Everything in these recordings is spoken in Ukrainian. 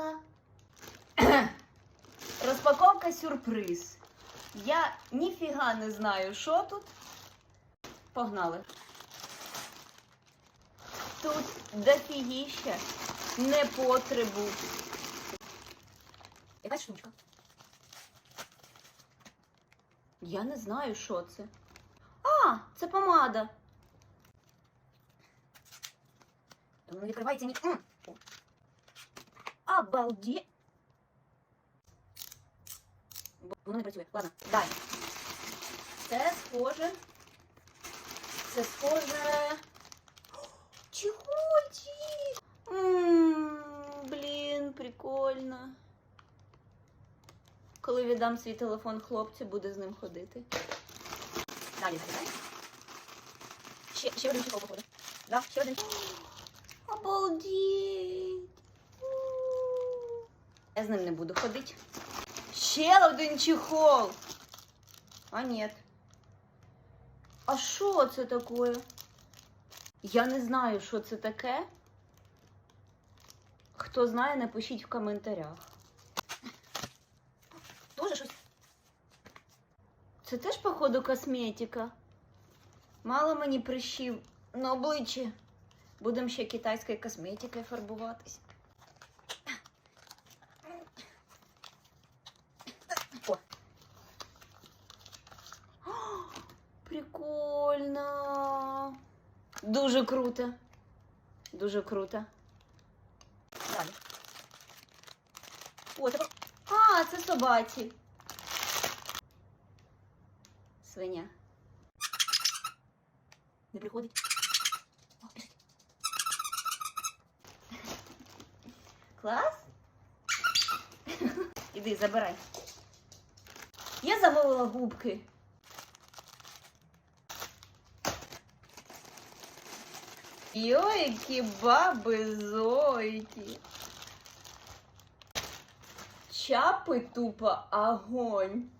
Розпаковка. Розпаковка сюрприз. Я ніфіга не знаю, що тут. Погнали. Тут дофігіща непотребу. Якась штучка. Я не знаю, що це. А, це помада. Воно відкривається ні. Обалді. Воно не працює. Ладно, далі. Це схоже. Це схоже. Чехольчик! Блін, прикольно. Коли віддам свій телефон хлопцю, буде з ним ходити. Далі закидай. Ще, ще один чехол походу. Да, ще один. Обалдеть! Я з ним не буду ходити. Ще один чехол. А нет. А що це таке? Я не знаю, що це таке. Хто знає, напишіть в коментарях. Тоже щось. Це теж, походу, косметика. Мало мені прищів на обличчі. Будемо ще китайською косметикою фарбуватись. О. О, Прикольно. Дуже круто. Дуже круто. Далі. О, це... А, це собаці. Свиня. Не приходить. О. Клас? Іди, забирай. Я замовила губки. Йойки, баби, зойки. Чапи тупо огонь.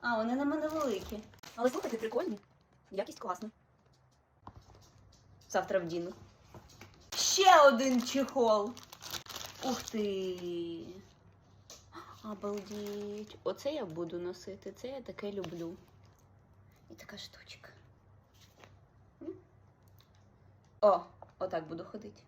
А, вони на мене великі. Але слухайте, прикольні. Якість класна. Завтра вдіну. Ще один чехол. Ух ти. Обалдеть. Оце я буду носити. Це я таке люблю. І така штучка. О, отак буду ходити.